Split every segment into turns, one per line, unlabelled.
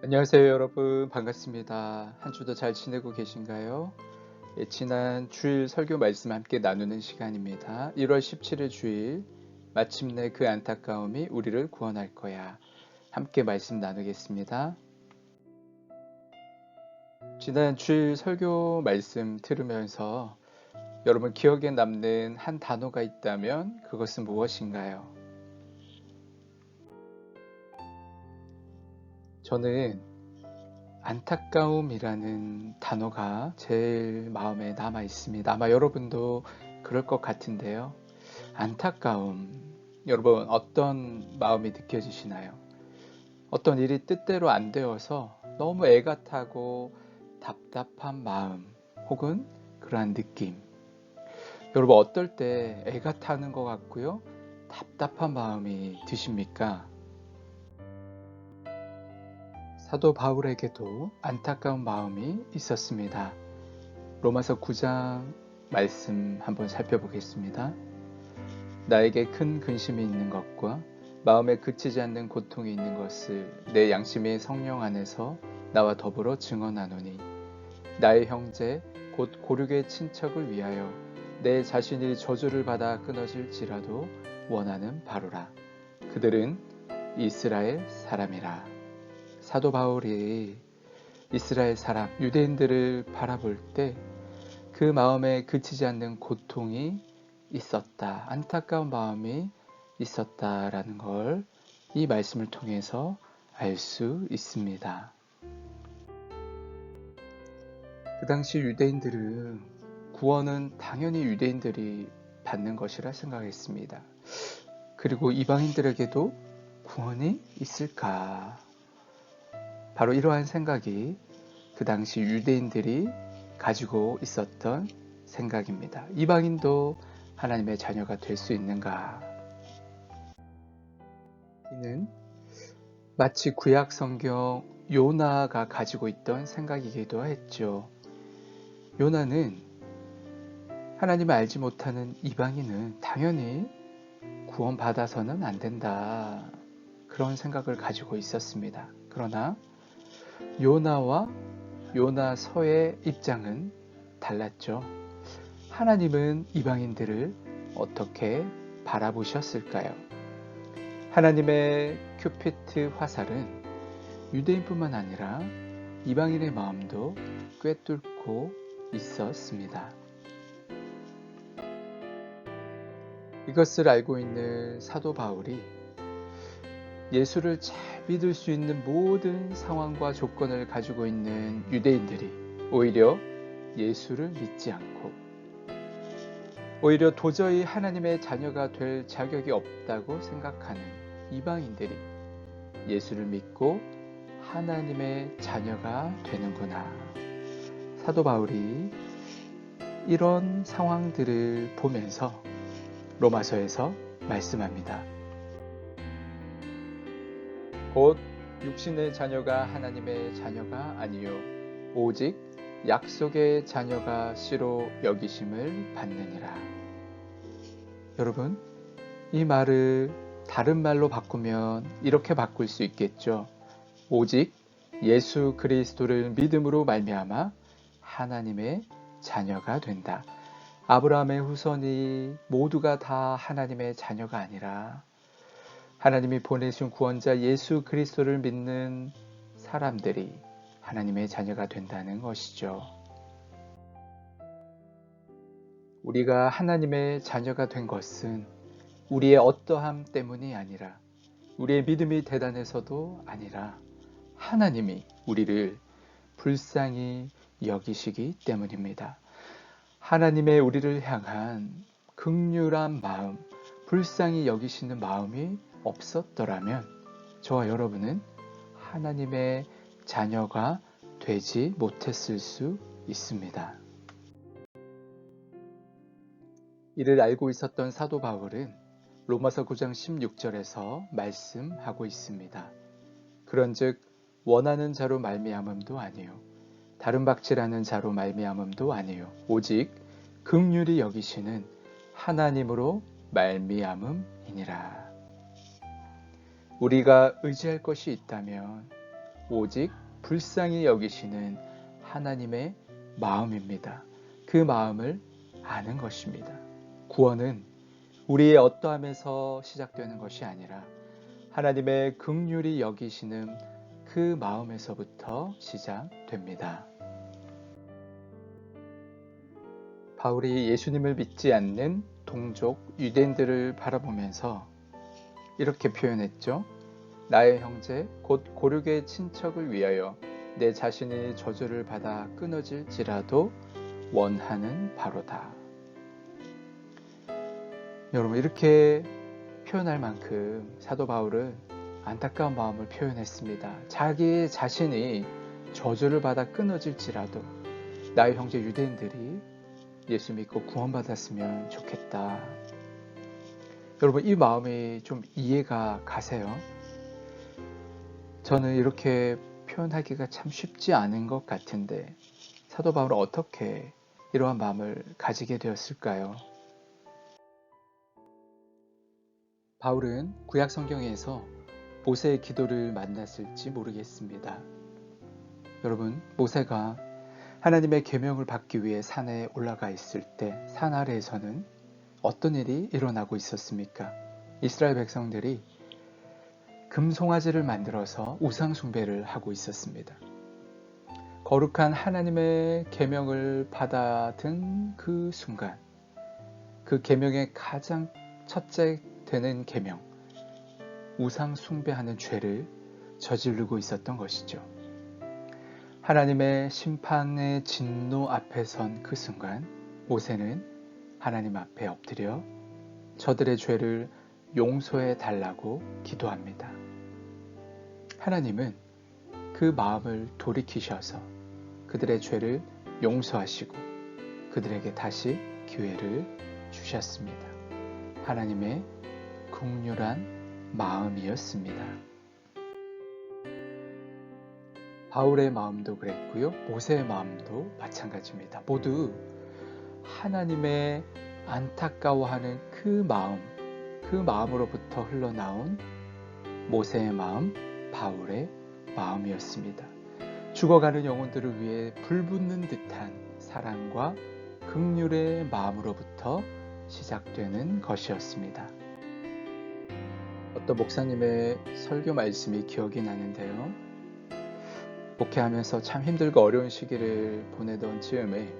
안녕하세요 여러분 반갑습니다. 한 주도 잘 지내고 계신가요? 예, 지난 주일 설교 말씀 함께 나누는 시간입니다. 1월 17일 주일 마침내 그 안타까움이 우리를 구원할 거야. 함께 말씀 나누겠습니다. 지난 주일 설교 말씀 들으면서 여러분 기억에 남는 한 단어가 있다면 그것은 무엇인가요? 저는 안타까움이라는 단어가 제일 마음에 남아 있습니다. 아마 여러분도 그럴 것 같은데요. 안타까움. 여러분, 어떤 마음이 느껴지시나요? 어떤 일이 뜻대로 안 되어서 너무 애가 타고 답답한 마음 혹은 그러한 느낌. 여러분, 어떨 때 애가 타는 것 같고요. 답답한 마음이 드십니까? 사도 바울에게도 안타까운 마음이 있었습니다. 로마서 9장 말씀 한번 살펴보겠습니다. 나에게 큰 근심이 있는 것과 마음에 그치지 않는 고통이 있는 것을 내 양심의 성령 안에서 나와 더불어 증언하노니 나의 형제 곧 고륙의 친척을 위하여 내 자신이 저주를 받아 끊어질지라도 원하는 바로라. 그들은 이스라엘 사람이라. 사도 바울이 이스라엘 사람, 유대인들을 바라볼 때 그 마음에 그치지 않는 고통이 있었다. 안타까운 마음이 있었다라는 걸 이 말씀을 통해서 알 수 있습니다. 그 당시 유대인들은 구원은 당연히 유대인들이 받는 것이라 생각했습니다. 그리고 이방인들에게도 구원이 있을까? 바로 이러한 생각이 그 당시 유대인들이 가지고 있었던 생각입니다. 이방인도 하나님의 자녀가 될 수 있는가? 이는 마치 구약 성경 요나가 가지고 있던 생각이기도 했죠. 요나는 하나님을 알지 못하는 이방인은 당연히 구원받아서는 안 된다. 그런 생각을 가지고 있었습니다. 그러나 요나와 요나서의 입장은 달랐죠. 하나님은 이방인들을 어떻게 바라보셨을까요? 하나님의 큐피트 화살은 유대인뿐만 아니라 이방인의 마음도 꿰뚫고 있었습니다. 이것을 알고 있는 사도 바울이 예수를 잘 믿을 수 있는 모든 상황과 조건을 가지고 있는 유대인들이 오히려 예수를 믿지 않고 오히려 도저히 하나님의 자녀가 될 자격이 없다고 생각하는 이방인들이 예수를 믿고 하나님의 자녀가 되는구나. 사도 바울이 이런 상황들을 보면서 로마서에서 말씀합니다. 곧 육신의 자녀가 하나님의 자녀가 아니요 오직 약속의 자녀가 씨로 여기심을 받느니라. 여러분, 이 말을 다른 말로 바꾸면 이렇게 바꿀 수 있겠죠. 오직 예수 그리스도를 믿음으로 말미암아 하나님의 자녀가 된다. 아브라함의 후손이 모두가 다 하나님의 자녀가 아니라 하나님이 보내신 구원자 예수 그리스도를 믿는 사람들이 하나님의 자녀가 된다는 것이죠. 우리가 하나님의 자녀가 된 것은 우리의 어떠함 때문이 아니라 우리의 믿음이 대단해서도 아니라 하나님이 우리를 불쌍히 여기시기 때문입니다. 하나님의 우리를 향한 극률한 마음, 불쌍히 여기시는 마음이 없었더라면 저와 여러분은 하나님의 자녀가 되지 못했을 수 있습니다. 이를 알고 있었던 사도 바울은 로마서 9장 16절에서 말씀하고 있습니다. 그런즉 원하는 자로 말미암음도 아니요 다른 박질하는 자로 말미암음도 아니요 오직 극률이 여기시는 하나님으로 말미암음이니라. 우리가 의지할 것이 있다면 오직 불쌍히 여기시는 하나님의 마음입니다. 그 마음을 아는 것입니다. 구원은 우리의 어떠함에서 시작되는 것이 아니라 하나님의 극률이 여기시는 그 마음에서부터 시작됩니다. 바울이 예수님을 믿지 않는 동족 유대인들을 바라보면서 이렇게 표현했죠. 나의 형제 곧 고륙의 친척을 위하여 내 자신이 저주를 받아 끊어질지라도 원하는 바로다. 여러분 이렇게 표현할 만큼 사도 바울은 안타까운 마음을 표현했습니다. 자기 자신이 저주를 받아 끊어질지라도 나의 형제 유대인들이 예수 믿고 구원받았으면 좋겠다. 여러분 이 마음이 좀 이해가 가세요? 저는 이렇게 표현하기가 참 쉽지 않은 것 같은데 사도 바울은 어떻게 이러한 마음을 가지게 되었을까요? 바울은 구약 성경에서 모세의 기도를 만났을지 모르겠습니다. 여러분, 모세가 하나님의 계명을 받기 위해 산에 올라가 있을 때 산 아래에서는 어떤 일이 일어나고 있었습니까? 이스라엘 백성들이 금송아지를 만들어서 우상 숭배를 하고 있었습니다. 거룩한 하나님의 계명을 받아든 그 순간 그 계명의 가장 첫째 되는 계명 우상 숭배하는 죄를 저지르고 있었던 것이죠. 하나님의 심판의 진노 앞에 선 그 순간 모세는 하나님 앞에 엎드려 저들의 죄를 용서해 달라고 기도합니다. 하나님은 그 마음을 돌이키셔서 그들의 죄를 용서하시고 그들에게 다시 기회를 주셨습니다. 하나님의 국률한 마음이었습니다. 바울의 마음도 그랬고요. 모세의 마음도 마찬가지입니다. 모두 하나님의 안타까워하는 그 마음, 그 마음으로부터 흘러나온 모세의 마음, 바울의 마음이었습니다. 죽어가는 영혼들을 위해 불붙는 듯한 사랑과 극률의 마음으로부터 시작되는 것이었습니다. 어떤 목사님의 설교 말씀이 기억이 나는데요. 목회하면서 참 힘들고 어려운 시기를 보내던 즈음에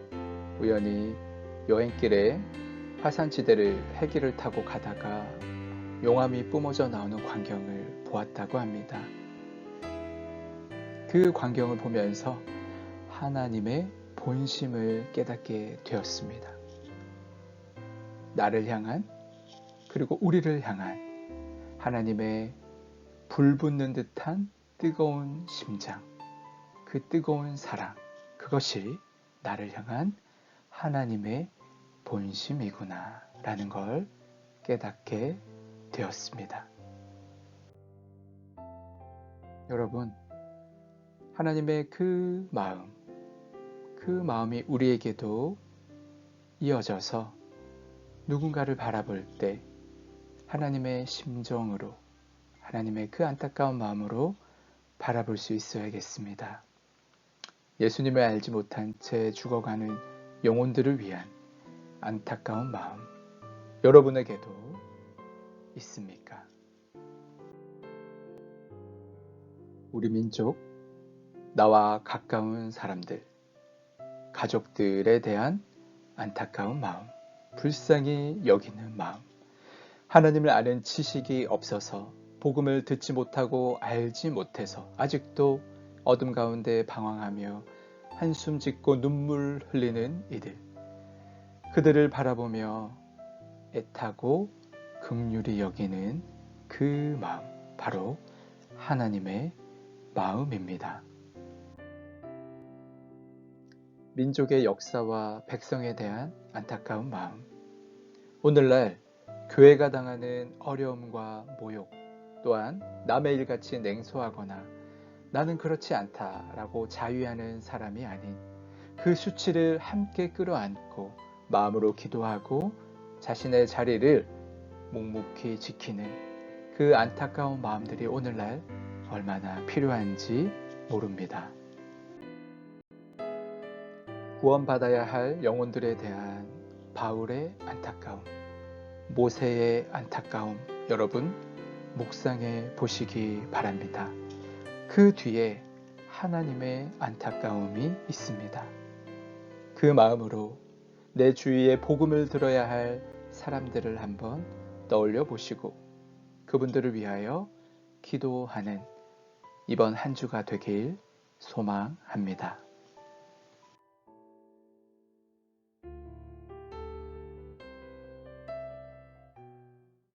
우연히 여행길에 화산지대를 헬기를 타고 가다가 용암이 뿜어져 나오는 광경을 보았다고 합니다. 그 광경을 보면서 하나님의 본심을 깨닫게 되었습니다. 나를 향한 그리고 우리를 향한 하나님의 불붙는 듯한 뜨거운 심장, 그 뜨거운 사랑, 그것이 나를 향한 하나님의 본심이구나 라는 걸 깨닫게 되었습니다. 여러분, 하나님의 그 마음, 그 마음이 우리에게도 이어져서 누군가를 바라볼 때 하나님의 심정으로, 하나님의 그 안타까운 마음으로 바라볼 수 있어야겠습니다. 예수님을 알지 못한 채 죽어가는 영혼들을 위한 안타까운 마음, 여러분에게도 있습니까? 우리 민족, 나와 가까운 사람들, 가족들에 대한 안타까운 마음, 불쌍히 여기는 마음, 하나님을 아는 지식이 없어서 복음을 듣지 못하고 알지 못해서 아직도 어둠 가운데 방황하며 한숨 짓고 눈물 흘리는 이들. 그들을 바라보며 애타고 극률이 여기는 그 마음, 바로 하나님의 마음입니다. 민족의 역사와 백성에 대한 안타까운 마음. 오늘날 교회가 당하는 어려움과 모욕, 또한 남의 일같이 냉소하거나 나는 그렇지 않다라고 자위하는 사람이 아닌 그 수치를 함께 끌어안고 마음으로 기도하고 자신의 자리를 묵묵히 지키는 그 안타까운 마음들이 오늘날 얼마나 필요한지 모릅니다. 구원받아야 할 영혼들에 대한 바울의 안타까움, 모세의 안타까움, 여러분 묵상해 보시기 바랍니다. 그 뒤에 하나님의 안타까움이 있습니다. 그 마음으로 내 주위에 복음을 들어야 할 사람들을 한번 떠올려 보시고 그분들을 위하여 기도하는 이번 한 주가 되길 소망합니다.